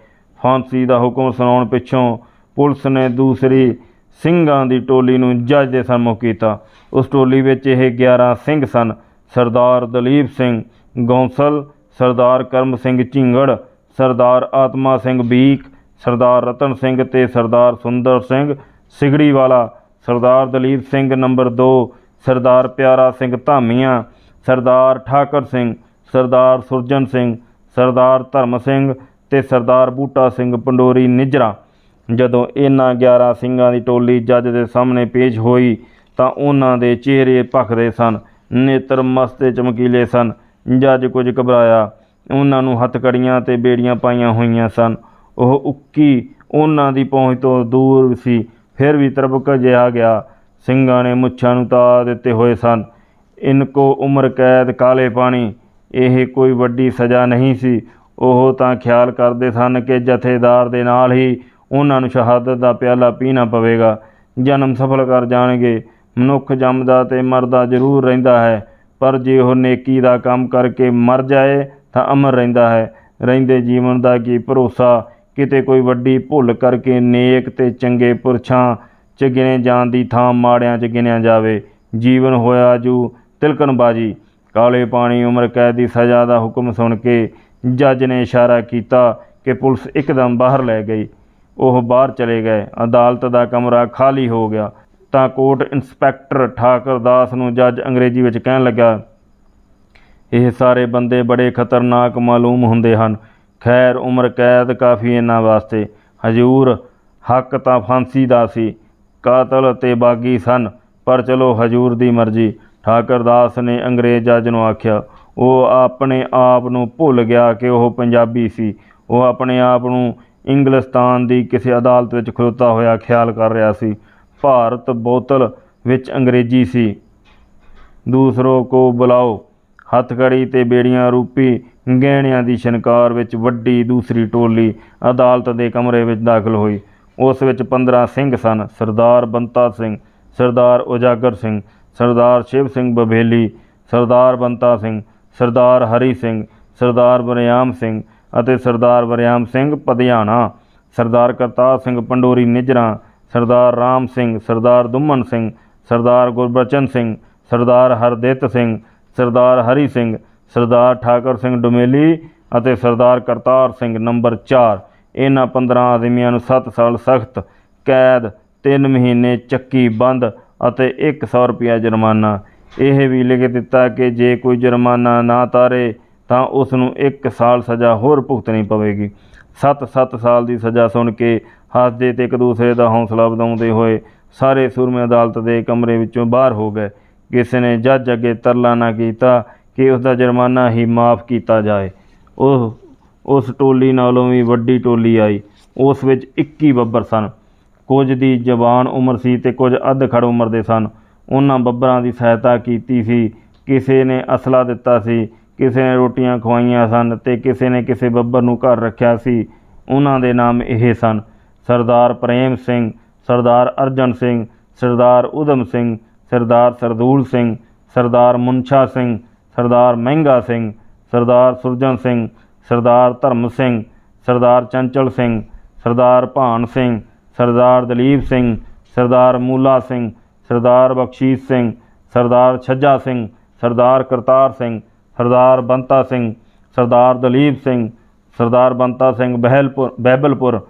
ਫਾਂਸੀ ਦਾ ਹੁਕਮ ਸੁਣਾਉਣ ਪਿੱਛੋਂ ਪੁਲਿਸ ਨੇ ਦੂਸਰੀ ਸਿੰਘਾਂ ਦੀ ਟੋਲੀ ਨੂੰ ਜੱਜ ਦੇ ਸਨਮੁਖ ਕੀਤਾ। ਉਸ ਟੋਲੀ ਵਿੱਚ ਇਹ 11 ਸਿੰਘ ਸਨ। ਸਰਦਾਰ ਦਲੀਪ ਸਿੰਘ ਗੌਂਸਲ, ਸਰਦਾਰ ਕਰਮ ਸਿੰਘ ਝਿੰਗੜ, ਸਰਦਾਰ ਆਤਮਾ ਸਿੰਘ ਬੀਕ, ਸਰਦਾਰ ਰਤਨ ਸਿੰਘ ਤੇ ਸਰਦਾਰ ਸੁੰਦਰ ਸਿੰਘ ਸਿਗੜੀ ਵਾਲਾ ਸਰਦਾਰ ਦਲੀਪ ਸਿੰਘ ਨੰਬਰ 2 ਸਰਦਾਰ ਪਿਆਰਾ ਸਿੰਘ ਧਾਮੀਆਂ, ਸਰਦਾਰ ਠਾਕਰ ਸਿੰਘ, ਸਰਦਾਰ ਸੁਰਜਨ ਸਿੰਘ, ਸਰਦਾਰ ਧਰਮ ਸਿੰਘ ਤੇ ਸਰਦਾਰ ਬੂਟਾ ਸਿੰਘ ਪੰਡੋਰੀ ਨਿਜਰਾ। ਜਦੋਂ ਇਹਨਾਂ 11 ਸਿੰਘਾਂ ਦੀ ਟੋਲੀ ਜੱਜ ਦੇ ਸਾਹਮਣੇ ਪੇਸ਼ ਹੋਈ ਤਾਂ ਉਹਨਾਂ ਦੇ ਚਿਹਰੇ ਭਖਦੇ ਸਨ, ਨੇਤਰ ਮਸਤੇ ਚਮਕੀਲੇ ਸਨ, ਜੱਜ ਕੁਝ ਘਬਰਾਇਆ। ਉਹਨਾਂ ਨੂੰ ਹੱਥਕੜੀਆਂ ਤੇ ਬੇੜੀਆਂ ਪਾਈਆਂ ਹੋਈਆਂ ਸਨ। ਉਹ ਉੱਕੀ ਉਹਨਾਂ ਦੀ ਪਹੁੰਚ ਤੋਂ ਦੂਰ ਸੀ, ਫਿਰ ਵੀ ਤਰਬਕ ਜਿਹਾ ਗਿਆ। ਸਿੰਘਾਂ ਨੇ ਮੁੱਛਾਂ ਨੂੰ ਤਾ ਦਿੱਤੇ ਹੋਏ ਸਨ। ਇਨਕੋ ਉਮਰ ਕੈਦ ਕਾਲੇ ਪਾਣੀ, ਇਹ ਕੋਈ ਵੱਡੀ ਸਜ਼ਾ ਨਹੀਂ ਸੀ। ਉਹ ਤਾਂ ਖਿਆਲ ਕਰਦੇ ਸਨ ਕਿ ਜਥੇਦਾਰ ਦੇ ਨਾਲ ਹੀ ਉਹਨਾਂ ਨੂੰ ਸ਼ਹਾਦਤ ਦਾ ਪਿਆਲਾ ਪੀਣਾ ਪਵੇਗਾ। ਜਨਮ ਸਫਲ ਕਰ ਜਾਣਗੇ। ਮਨੁੱਖ ਜੰਮਦਾ ਤੇ ਮਰਦਾ ਜ਼ਰੂਰ ਰਹਿੰਦਾ ਹੈ। ਪਰ ਜੇ ਉਹ ਨੇਕੀ ਦਾ ਕੰਮ ਕਰਕੇ ਮਰ ਜਾਏ, ਤਾਂ ਅਮਰ ਰਹਿੰਦਾ ਹੈ। ਰਹਿੰਦੇ ਜੀਵਨ ਦਾ ਕੀ ਭਰੋਸਾ? ਕਿਤੇ ਕੋਈ ਵੱਡੀ ਭੁੱਲ ਕਰਕੇ ਨੇਕ ਤੇ ਚੰਗੇ ਪੁਰਸ਼ਾਂ 'ਚ ਗਿਣੇ ਜਾਣ ਦੀ ਥਾਂ ਮਾੜਿਆਂ 'ਚ ਗਿਣਿਆ ਜਾਵੇ। ਜੀਵਨ ਹੋਇਆ ਜੂ ਤਿਲਕਣਬਾਜੀ। ਕਾਲੇ ਪਾਣੀ ਉਮਰ ਕੈਦ ਦੀ ਸਜ਼ਾ ਦਾ ਹੁਕਮ ਸੁਣ ਕੇ ਜੱਜ ਨੇ ਇਸ਼ਾਰਾ ਕੀਤਾ ਕਿ ਪੁਲਿਸ ਇੱਕਦਮ ਬਾਹਰ ਲੈ ਗਈ। ਉਹ ਬਾਹਰ ਚਲੇ ਗਏ। ਅਦਾਲਤ ਦਾ ਕਮਰਾ ਖਾਲੀ ਹੋ ਗਿਆ। ਤਾਂ ਕੋਰਟ ਇੰਸਪੈਕਟਰ ਠਾਕਰ ਦਾਸ ਨੂੰ ਜੱਜ ਅੰਗਰੇਜ਼ੀ ਵਿੱਚ ਕਹਿਣ ਲੱਗਾ, ਇਹ ਸਾਰੇ ਬੰਦੇ ਬੜੇ ਖਤਰਨਾਕ ਮਾਲੂਮ ਹੁੰਦੇ ਹਨ। ਖੈਰ, ਉਮਰ ਕੈਦ ਕਾਫੀ ਇਹਨਾਂ ਵਾਸਤੇ। ਹਜੂਰ, ਹੱਕ ਤਾਂ ਫਾਂਸੀ ਦਾ ਸੀ। ਕਾਤਲ ਤੇ ਬਾਗੀ ਸਨ, ਪਰ ਚਲੋ ਹਜੂਰ ਦੀ ਮਰਜ਼ੀ। ਠਾਕਰ ਦਾਸ ਨੇ ਅੰਗਰੇਜ਼ ਜੱਜ ਨੂੰ ਆਖਿਆ, ਉਹ ਆਪਣੇ ਆਪ ਨੂੰ ਭੁੱਲ ਗਿਆ ਕਿ ਉਹ ਪੰਜਾਬੀ ਸੀ। ਉਹ ਆਪਣੇ ਆਪ ਨੂੰ ਇੰਗਲਿਸਤਾਨ ਦੀ ਕਿਸੇ ਅਦਾਲਤ ਵਿੱਚ ਖਲੋਤਾ ਹੋਇਆ ਖਿਆਲ ਕਰ ਰਿਹਾ ਸੀ। ਭਾਰਤ ਬੋਤਲ ਵਿੱਚ ਅੰਗਰੇਜ਼ੀ ਸੀ। ਦੂਸਰੋ ਕੋ ਬੁਲਾਓ। ਹੱਥਕੜੀ ਤੇ ਬੇੜੀਆਂ ਰੂਪੀ ਗਹਿਣਿਆਂ ਦੀ ਸ਼ਨਕਾਰ ਵਿੱਚ ਵੱਡੀ ਦੂਸਰੀ ਟੋਲੀ ਅਦਾਲਤ ਦੇ ਕਮਰੇ ਵਿੱਚ ਦਾਖਲ ਹੋਈ। ਉਸ ਵਿੱਚ 15 ਸਿੰਘ ਸਨ। ਸਰਦਾਰ ਬੰਤਾ ਸਿੰਘ, ਸਰਦਾਰ ਉਜਾਗਰ ਸਿੰਘ, ਸਰਦਾਰ ਸ਼ਿਵ ਸਿੰਘ ਬਬੇਲੀ ਸਰਦਾਰ ਬੰਤਾ ਸਿੰਘ, ਸਰਦਾਰ ਹਰੀ ਸਿੰਘ, ਸਰਦਾਰ ਬਰਿਆਮ ਸਿੰਘ ਅਤੇ ਸਰਦਾਰ ਵਰਿਆਮ ਸਿੰਘ ਪਧਿਆਣਾ ਸਰਦਾਰ ਕਰਤਾਰ ਸਿੰਘ ਪੰਡੋਰੀ ਨਿਜਰਾ, ਸਰਦਾਰ ਰਾਮ ਸਿੰਘ, ਸਰਦਾਰ ਦੁਮਨ ਸਿੰਘ, ਸਰਦਾਰ ਗੁਰਬਚਨ ਸਿੰਘ, ਸਰਦਾਰ ਹਰਦਿੱਤ ਸਿੰਘ, ਸਰਦਾਰ ਹਰੀ ਸਿੰਘ, ਸਰਦਾਰ ਠਾਕਰ ਸਿੰਘ ਡੁਮੇਲੀ ਅਤੇ ਸਰਦਾਰ ਕਰਤਾਰ ਸਿੰਘ ਨੰਬਰ 4 ਇਹਨਾਂ 15 ਆਦਮੀਆਂ ਨੂੰ 7 ਸਾਲ ਸਖਤ, ਕੈਦ 3 ਮਹੀਨੇ ਚੱਕੀ ਬੰਦ ਅਤੇ 100 ਰੁਪਇਆ ਜੁਰਮਾਨਾ। ਇਹ ਵੀ ਲਿਖ ਦਿੱਤਾ ਕਿ ਜੇ ਕੋਈ ਜੁਰਮਾਨਾ ਨਾ ਤਾਰੇ ਤਾਂ ਉਸ ਨੂੰ 1 ਸਾਲ ਸਜ਼ਾ ਹੋਰ ਭੁਗਤਣੀ ਪਵੇਗੀ। 7-7 ਸਾਲ ਦੀ ਸਜ਼ਾ ਸੁਣ ਕੇ ਹੱਸਦੇ ਤੇ ਇੱਕ ਦੂਸਰੇ ਦਾ ਹੌਸਲਾ ਵਧਾਉਂਦੇ ਹੋਏ ਸਾਰੇ ਸੂਰਮੇ ਅਦਾਲਤ ਦੇ ਕਮਰੇ ਵਿੱਚੋਂ ਬਾਹਰ ਹੋ ਗਏ। ਕਿਸੇ ਨੇ ਜੱਜ ਅੱਗੇ ਤਰਲਾ ਨਾ ਕੀਤਾ ਕਿ ਉਸ ਦਾ ਜੁਰਮਾਨਾ ਹੀ ਮਾਫ ਕੀਤਾ ਜਾਏ। ਉਹ, ਉਸ ਟੋਲੀ ਨਾਲੋਂ ਵੀ ਵੱਡੀ ਟੋਲੀ ਆਈ। ਉਸ ਵਿੱਚ 21 ਬੱਬਰ ਸਨ। ਕੁਝ ਦੀ ਜਵਾਨ ਉਮਰ ਸੀ ਤੇ ਕੁਝ ਅੱਧ ਖੜ ਉਮਰ ਦੇ ਸਨ। ਉਹਨਾਂ ਬੱਬਰਾਂ ਦੀ ਸਹਾਇਤਾ ਕੀਤੀ ਸੀ। ਕਿਸੇ ਨੇ ਅਸਲਾ ਦਿੱਤਾ ਸੀ ਕਿਸੇ ਨੇ ਰੋਟੀਆਂ ਖਵਾਈਆਂ ਸਨ ਤੇ ਕਿਸੇ ਨੇ ਕਿਸੇ ਬੱਬਰ ਨੂੰ ਘਰ ਰੱਖਿਆ ਸੀ ਉਹਨਾਂ ਦੇ ਨਾਮ ਇਹ ਸਨ ਸਰਦਾਰ ਪ੍ਰੇਮ ਸਿੰਘ ਸਰਦਾਰ ਅਰਜਨ ਸਿੰਘ ਸਰਦਾਰ ਉਦਮ ਸਿੰਘ ਸਰਦਾਰ ਸਰਦੂਲ ਸਿੰਘ ਸਰਦਾਰ ਮੁਨਸ਼ਾ ਸਿੰਘ ਸਰਦਾਰ ਮਹਿੰਗਾ ਸਿੰਘ ਸਰਦਾਰ ਸੁਰਜਨ ਸਿੰਘ ਸਰਦਾਰ ਧਰਮ ਸਿੰਘ ਸਰਦਾਰ ਚੰਚਲ ਸਿੰਘ ਸਰਦਾਰ ਭਾਨ ਸਿੰਘ ਸਰਦਾਰ ਦਲੀਪ ਸਿੰਘ ਸਰਦਾਰ ਮੂਲਾ ਸਿੰਘ ਸਰਦਾਰ ਬਖਸ਼ੀਸ਼ ਸਿੰਘ ਸਰਦਾਰ ਛੱਜਾ ਸਿੰਘ ਸਰਦਾਰ ਕਰਤਾਰ ਸਿੰਘ ਸਰਦਾਰ ਬੰਤਾ ਸਿੰਘ, ਸਰਦਾਰ ਦਲੀਪ ਸਿੰਘ, ਸਰਦਾਰ ਬੰਤਾ ਸਿੰਘ ਬਹਿਲਪੁਰ ਬਹਿਬਲਪੁਰ,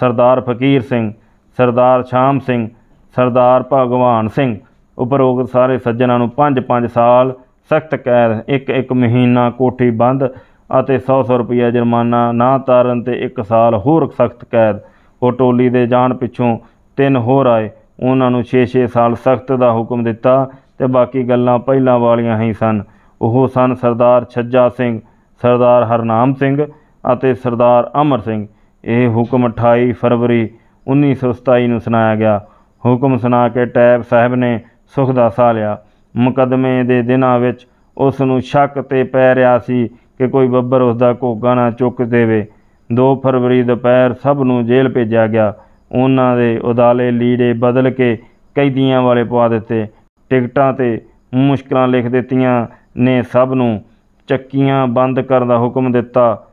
ਸਰਦਾਰ ਫਕੀਰ ਸਿੰਘ, ਸਰਦਾਰ ਸ਼ਾਮ ਸਿੰਘ, ਸਰਦਾਰ ਭਗਵਾਨ ਸਿੰਘ। ਉਪਰੋਕਤ ਸਾਰੇ ਸੱਜਣਾਂ ਨੂੰ 5-5 ਸਾਲ ਸਖਤ ਕੈਦ ਇੱਕ ਇੱਕ ਮਹੀਨਾ ਕੋਠੀ ਬੰਦ ਅਤੇ 100-100 ਰੁਪਇਆ ਜੁਰਮਾਨਾ ਨਾ ਤਾਰਨ ਤੇ 1 ਸਾਲ ਹੋਰ ਸਖਤ ਕੈਦ। ਉਹ ਟੋਲੀ ਦੇ ਜਾਣ ਪਿੱਛੋਂ ਤਿੰਨ ਹੋਰ ਆਏ। ਉਹਨਾਂ ਨੂੰ 6-6 ਸਾਲ ਸਖਤ ਦਾ ਹੁਕਮ ਦਿੱਤਾ ਤੇ ਬਾਕੀ ਗੱਲਾਂ ਪਹਿਲਾਂ ਵਾਲੀਆਂ ਹੀ ਸਨ। ਉਹ ਸਨ ਸਰਦਾਰ ਛੱਜਾ ਸਿੰਘ, ਸਰਦਾਰ ਹਰਨਾਮ ਸਿੰਘ ਅਤੇ ਸਰਦਾਰ ਅਮਰ ਸਿੰਘ। ਇਹ ਹੁਕਮ 28 ਫਰਵਰੀ 1927 ਨੂੰ ਸੁਣਾਇਆ ਗਿਆ। ਹੁਕਮ ਸੁਣਾ ਕੇ ਟੈਬ ਸਾਹਿਬ ਨੇ ਸੁਖ ਦਾ ਸਾਹ ਲਿਆ। ਮੁਕੱਦਮੇ ਦੇ ਦਿਨਾਂ ਵਿੱਚ ਉਸ ਨੂੰ ਸ਼ੱਕ ਤੇ ਪੈ ਰਿਹਾ ਸੀ ਕਿ ਕੋਈ ਬੱਬਰ ਉਸ ਦਾ ਘੋਗਾ ਨਾ ਚੁੱਕ ਦੇਵੇ। 2 ਫਰਵਰੀ ਦੁਪਹਿਰ ਸਭ ਨੂੰ ਜੇਲ੍ਹ ਭੇਜਿਆ ਗਿਆ। ਉਹਨਾਂ ਦੇ ਉਦਾਲੇ ਲੀੜੇ ਬਦਲ ਕੇ ਕੈਦੀਆਂ ਵਾਲੇ ਪਵਾ ਦਿੱਤੇ। ਟਿਕਟਾਂ ਤੇ ਮੁਸ਼ਕਲਾਂ ਲਿਖ ਦਿੱਤੀਆਂ। ਨੇ ਸਭ ਨੂੰ ਚੱਕੀਆਂ ਬੰਦ ਕਰਨ ਦਾ ਹੁਕਮ ਦਿੱਤਾ।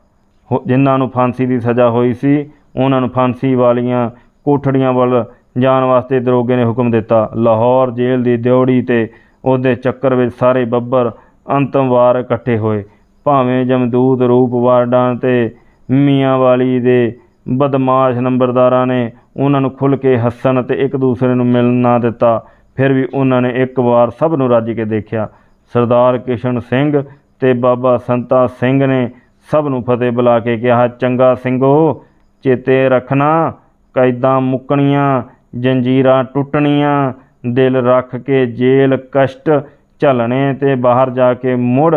ਹੋ- ਜਿਨ੍ਹਾਂ ਨੂੰ ਫਾਂਸੀ ਦੀ ਸਜ਼ਾ ਹੋਈ ਸੀ, ਉਹਨਾਂ ਨੂੰ ਫਾਂਸੀ ਵਾਲੀਆਂ ਕੋਠੜੀਆਂ ਵੱਲ ਜਾਣ ਵਾਸਤੇ ਦਰੋਗੇ ਨੇ ਹੁਕਮ ਦਿੱਤਾ। ਲਾਹੌਰ ਜੇਲ੍ਹ ਦੀ ਦਿਉੜੀ ਤੇ ਉਹਦੇ ਚੱਕਰ ਵਿੱਚ ਸਾਰੇ ਬੱਬਰ ਅੰਤਮ ਵਾਰ ਇਕੱਠੇ ਹੋਏ। ਭਾਵੇਂ ਜਮਦੂਤ ਰੂਪ ਵਾਰਡਾਂ ਤੇ ਮੀਆਂ ਵਾਲੀ ਦੇ ਬਦਮਾਸ਼ ਨੰਬਰਦਾਰਾਂ ਨੇ ਉਹਨਾਂ ਨੂੰ ਖੁੱਲ੍ਹ ਕੇ ਹੱਸਣ ਤੇ ਇੱਕ ਦੂਸਰੇ ਨੂੰ ਮਿਲਣ ਨਾ ਦਿੱਤਾ, ਫਿਰ ਵੀ ਉਹਨਾਂ ਨੇ ਇੱਕ ਵਾਰ ਸਭ ਨੂੰ ਰੱਜ ਕੇ ਦੇਖਿਆ। ਸਰਦਾਰ ਕਿਸ਼ਨ ਸਿੰਘ ਤੇ ਬਾਬਾ ਸੰਤਾ ਸਿੰਘ ਨੇ ਸਭ ਨੂੰ ਫਤਿਹ ਬੁਲਾ ਕੇ ਕਿਹਾ, ਚੰਗਾ ਸਿੰਘੋ, ਚੇਤੇ ਰੱਖਣਾ, ਕੈਦਾਂ ਮੁੱਕਣੀਆਂ, ਜੰਜੀਰਾਂ ਟੁੱਟਣੀਆਂ, ਦਿਲ ਰੱਖ ਕੇ ਜੇਲ੍ਹ ਕਸ਼ਟ ਝੱਲਣੇ ਤੇ ਬਾਹਰ ਜਾ ਕੇ ਮੁੜ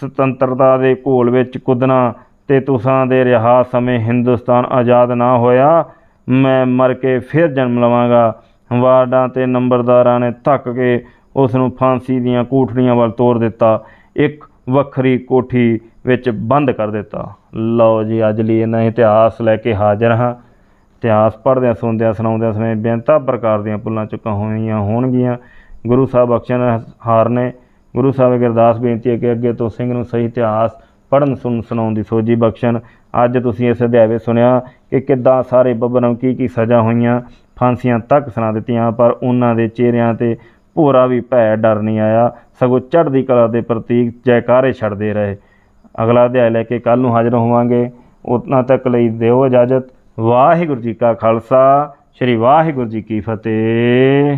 ਸੁਤੰਤਰਤਾ ਦੇ ਘੋਲ ਵਿੱਚ ਕੁੱਦਣਾ ਤੇ ਤੁਸਾਂ ਦੇ ਰਿਹਾ ਸਮੇਂ ਹਿੰਦੁਸਤਾਨ ਆਜ਼ਾਦ ਨਾ ਹੋਇਆ, ਮੈਂ ਮਰ ਕੇ ਫਿਰ ਜਨਮ ਲਵਾਂਗਾ। ਵਾਰਡਾਂ ਤੇ ਨੰਬਰਦਾਰਾਂ ਨੇ ਧੱਕ ਕੇ ਉਸ ਨੂੰ ਫਾਂਸੀ ਦੀਆਂ ਕੋਠੜੀਆਂ ਵੱਲ ਤੋਰ ਦਿੱਤਾ, ਇੱਕ ਵੱਖਰੀ ਕੋਠੀ ਵਿੱਚ ਬੰਦ ਕਰ ਦਿੱਤਾ। ਲਓ ਜੀ, ਅੱਜ ਲਈ ਇਹਨਾਂ ਇਤਿਹਾਸ ਲੈ ਕੇ ਹਾਜ਼ਰ ਹਾਂ। ਇਤਿਹਾਸ ਪੜ੍ਹਦਿਆਂ, ਸੁਣਦਿਆਂ, ਸੁਣਾਉਂਦਿਆਂ ਸਮੇਂ ਬੇਅੰਤਾ ਪ੍ਰਕਾਰ ਦੀਆਂ ਭੁੱਲਾਂ ਚੁੱਕਾਂ ਹੋਈਆਂ ਹੋਣਗੀਆਂ। ਗੁਰੂ ਸਾਹਿਬ ਬਖਸ਼ਣ ਹਾਰ ਨੇ ਗੁਰੂ ਸਾਹਿਬ ਅੱਗੇ ਅਰਦਾਸ ਬੇਨਤੀ ਹੈ ਕਿ ਅੱਗੇ ਤੋਂ ਸਿੰਘ ਨੂੰ ਸਹੀ ਇਤਿਹਾਸ ਪੜ੍ਹਨ ਸੁਣ ਸੁਣਾਉਣ ਦੀ ਸੋਝੀ ਬਖਸ਼ਣ। ਅੱਜ ਤੁਸੀਂ ਇਸ ਅਧਿਆਇ ਵਿੱਚ ਸੁਣਿਆ ਕਿ ਕਿੱਦਾਂ ਸਾਰੇ ਬੱਬਰਾਂ ਨੂੰ ਕੀ ਕੀ ਸਜ਼ਾ ਹੋਈਆਂ, ਫਾਂਸੀਆਂ ਤੱਕ ਸੁਣਾ ਦਿੱਤੀਆਂ, ਪਰ ਉਹਨਾਂ ਦੇ ਚਿਹਰਿਆਂ ਤੇ ਭੋਰਾ ਵੀ ਭੈ, ਡਰ ਨਹੀਂ ਆਇਆ। ਸਗੋਂ ਚੜ੍ਹਦੀ ਕਲਾ ਦੇ ਪ੍ਰਤੀਕ ਜੈਕਾਰੇ ਛੱਡਦੇ ਰਹੇ। ਅਗਲਾ ਅਧਿਆਇ ਲੈ ਕੇ ਕੱਲ ਨੂੰ ਹਾਜ਼ਰ ਹੋਵਾਂਗੇ। ਉਤਨਾ ਤੱਕ ਲਈ ਦਿਓ ਇਜਾਜ਼ਤ। ਵਾਹਿਗੁਰੂ ਜੀ ਕਾ ਖਾਲਸਾ, ਸ੍ਰੀ ਵਾਹਿਗੁਰੂ ਜੀ ਕੀ ਫਤਿਹ।